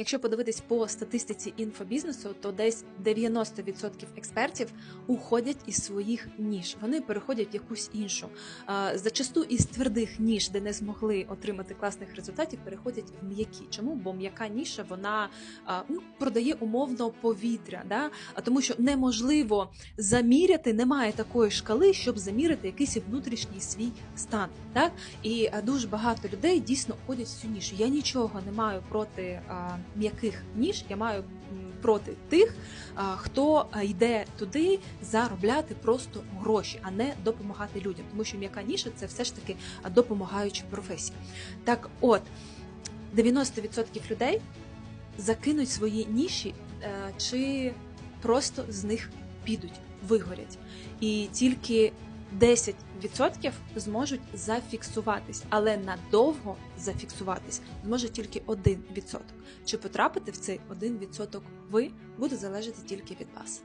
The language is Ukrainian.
Якщо подивитись по статистиці інфобізнесу, то десь 90% експертів уходять із своїх ніж. Вони переходять в якусь іншу. Зачасту із твердих ніж, де не змогли отримати класних результатів, переходять в м'які. Чому? Бо м'яка ніша вона ну, продає умовно повітря, да? тому що неможливо заміряти, немає такої шкали, щоб заміряти якийсь внутрішній свій стан. Так? І дуже багато людей дійсно входять в цю нішу. Я нічого не маю проти м'яких ніж, я маю проти тих, хто йде туди заробляти просто гроші, а не допомагати людям. Тому що м'яка ніша це все ж таки допомагаюча професія. Так от, 90% людей закинуть свої ніші е, чи просто з них підуть, вигорять. І тільки 10% зможуть зафіксуватись, але надовго зафіксуватись зможе тільки 1%. Чи потрапити в цей 1% ви буде залежати тільки від вас.